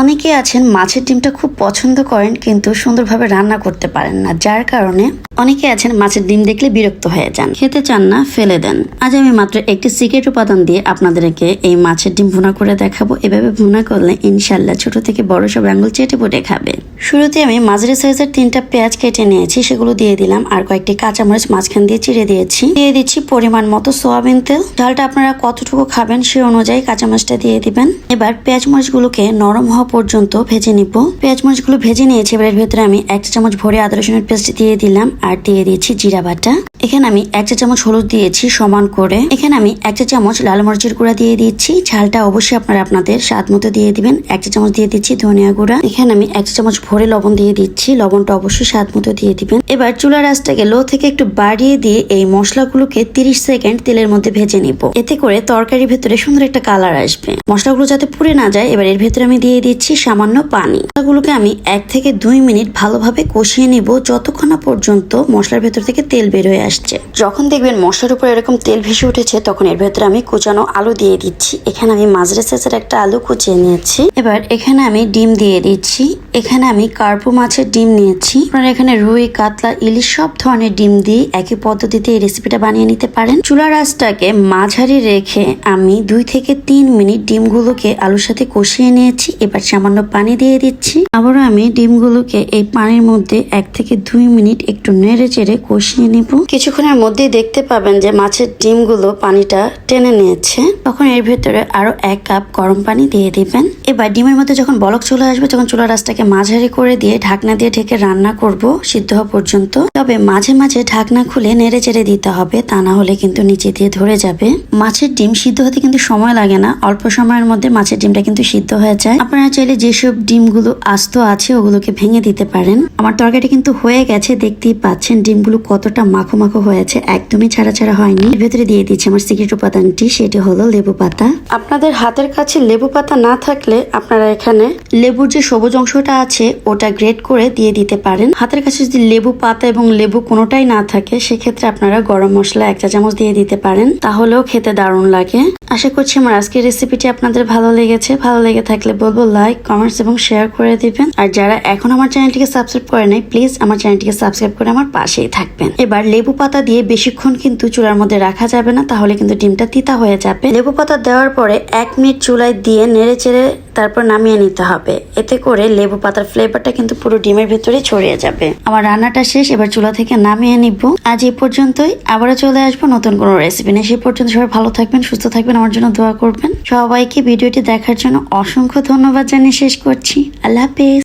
অনেকে আছেন মাছের ডিমটা খুব পছন্দ করেন কিন্তু সুন্দরভাবে রান্না করতে পারেন না, যার কারণে অনেকে আছেন মাছের ডিম দেখলে বিরক্ত হয়ে যান। খেতে চান না, ফেলে দেন। আজ আমি মাত্র একটি সিক্রেট উপাদান দিয়ে আপনাদেরকে এই মাছের ডিম ভুনা করে দেখাবো। এভাবে ভুনা করলে ইনশাল্লাহ ছোট থেকে বড় সব আঙ্গুল চেটে পুটে খাবে। শুরুতে আমি মাঝারি সাইজের তিনটা পেঁয়াজ কেটে নিয়েছি, সেগুলো দিয়ে দিলাম আর কয়েকটি কাঁচামরিচ মাঝখান দিয়ে চিড়ে দিয়েছি। দিয়ে দিচ্ছি পরিমাণ মতো সোয়াবিন তেল। ঝালটা আপনারা কতটুকু খাবেন সে অনুযায়ী কাঁচামরিচটা দিয়ে দিবেন। এবার পেঁয়াজ মরিচগুলোকে নরম হওয়া পর্যন্ত ভেজে নিব। পেঁয়াজ মরিচগুলো ভেজে নিয়েছি এবার এর ভেতরে আমি এক চামচ ভরে আদা রসুনের পেস্ট দিয়ে দিলাম আর দিয়ে দিয়েছি জিরা বাটা। এখানে আমি এক চা চামচ হলুদ দিয়েছি সমান করে। এখানে আমি এক চা চামচ লাল মরিচের গুঁড়া দিয়ে দিচ্ছি। ঝালটা অবশ্যই আপনারা আপনাদের স্বাদ মতো দিয়ে দিবেন। এক চা চামচ দিয়ে দিচ্ছি ধনিয়া গুঁড়া। এখানে আমি এক চা চামচ ভরে লবণ দিয়ে দিচ্ছি। লবণটা অবশ্যই স্বাদ মতো দিয়ে দিবেন। এবার চুলার আঁচটাকে লো থেকে একটু বাড়িয়ে দিয়ে এই মশলাগুলোকে তিরিশ সেকেন্ড তেলের মধ্যে ভেজে নিব। এতে করে তরকারির ভেতরে সুন্দর একটা কালার আসবে। মশলাগুলো যাতে পুড়ে না যায়, এবার এর ভেতরে আমি দিয়ে দিচ্ছি সামান্য পানি। মশলাগুলোকে আমি এক থেকে দুই মিনিট ভালোভাবে কষিয়ে নিব। যতক্ষণ না পর্যন্ত মশলার ভেতর থেকে তেল বের হয়ে আসছে। যখন দেখবেন মশলার উপর এরকম তেল ভেসে উঠেছে, তখন এর ভেতরে আমি কুচানো আলু দিয়ে দিচ্ছি। এখানে আমি মাঝরে সাইজের একটা আলু কুচিয়ে নিয়েছি। এবার এখানে আমি ডিম দিয়ে দিচ্ছি। এখানে আমি কার্পু মাছের ডিম নিয়েছি। আপনারা এখানে রুই, কাতলা, ইলিশ সব ধরনের ডিম দিয়ে একই পদ্ধতিতে এই রেসিপিটা বানিয়ে নিতে পারেন। চুলার আঁচটাকে মাঝারি রেখে আমি দুই থেকে তিন মিনিট ডিমগুলোকে আলুর সাথে কষিয়ে নিয়েছি। এবার সামান্য পানি দিয়ে দিচ্ছি। আবারও আমি ডিমগুলোকে এই পানির মধ্যে এক থেকে দুই মিনিট একটু নেড়ে চেড়ে কষিয়ে নিব। কিছুক্ষণের মধ্যেই দেখতে পাবেন যে মাছের ডিমগুলো পানিটা টেনে নিয়েছে। তখন এর ভেতরে আরও এক কাপ গরম পানি দিয়ে দিবেন। এবার ডিমের মধ্যে যখন বলক চলে আসবে, তখন চুলার রাস্তাকে মাঝারি করে দিয়ে ঢাকনা দিয়ে ঢেকে রান্না করব সিদ্ধ হওয়া পর্যন্ত। তবে মাঝে মাঝে ঢাকনা খুলে নেড়ে চেড়ে দিতে হবে, তা না হলে কিন্তু নিচে দিয়ে ধরে যাবে। মাছের ডিম সিদ্ধ হতে কিন্তু সময় লাগে না, অল্প সময়ের মধ্যে মাছের ডিমটা কিন্তু সিদ্ধ হয়ে যায়। আপনারা চাইলে যেসব ডিমগুলো আস্ত আছে, ওগুলোকে ভেঙে দিতে পারেন। আমার তরকারিটা কিন্তু হয়ে গেছে, দেখতেই পাচ্ছেন ডিমগুলো কতটা মাখো মাখো হয়েছে একদমই ছাড়া ছাড়া হয়নি। এর ভেতরে দিয়ে দিচ্ছি আমার সিক্রেট উপাদানটি সেটি হলো লেবু পাতা। আপনাদের হাতের কাছে লেবু পাতা না থাকলে আপনারা এখানে লেবুর যে সবুজ অংশটা আছে ওটা গ্রেট করে দিয়ে দিতে পারেন। হাতের কাছে যদি লেবু পাতা এবং লেবু কোনোটাই না থাকে সেক্ষেত্রে আপনারা গরম মশলা এক চা চামচ দিয়ে দিতে পারেন। তাহলেও খেতে দারুণ লাগে। আশা করছি আমার আজকের রেসিপিটি আপনাদের ভালো লেগেছে। ভালো লেগে থাকলে বলব লাইক কমেন্টস এবং শেয়ার করে দিবেন। আর যারা এখন আমার চ্যানেলটিকে সাবস্ক্রাইব করে নাই প্লিজ আমার চ্যানেলটিকে সাবস্ক্রাইব করে আমার পাশেই থাকবেন। এবার লেবু পাতা দিয়ে বেশিক্ষণ কিন্তু চুলার মধ্যে রাখা যাবে না, তাহলে কিন্তু ডিমটা তিতা হয়ে যাবে। লেবু পাতা দেওয়ার পরে এক মিনিট চুলায় দিয়ে নেড়ে চেড়ে তারপর নামিয়ে নিতে হবে। এতে করে লেবু পাতার ফ্লেভারটা কিন্তু পুরো ডিমের ভেতরে ছড়িয়ে যাবে। আমার রান্নাটা শেষ, এবার চুলা থেকে নামিয়ে নিব। আজ এই পর্যন্তই, আবারও চলে আসব নতুন কোনো রেসিপি নিয়ে। সেই পর্যন্ত সবাই ভালো থাকবেন, সুস্থ থাকবেন, আমার জন্য দোয়া করবেন। সবাইকে ভিডিওটি দেখার জন্য অসংখ্য ধন্যবাদ জানিয়ে শেষ করছি। আল্লাহ হাফেজ।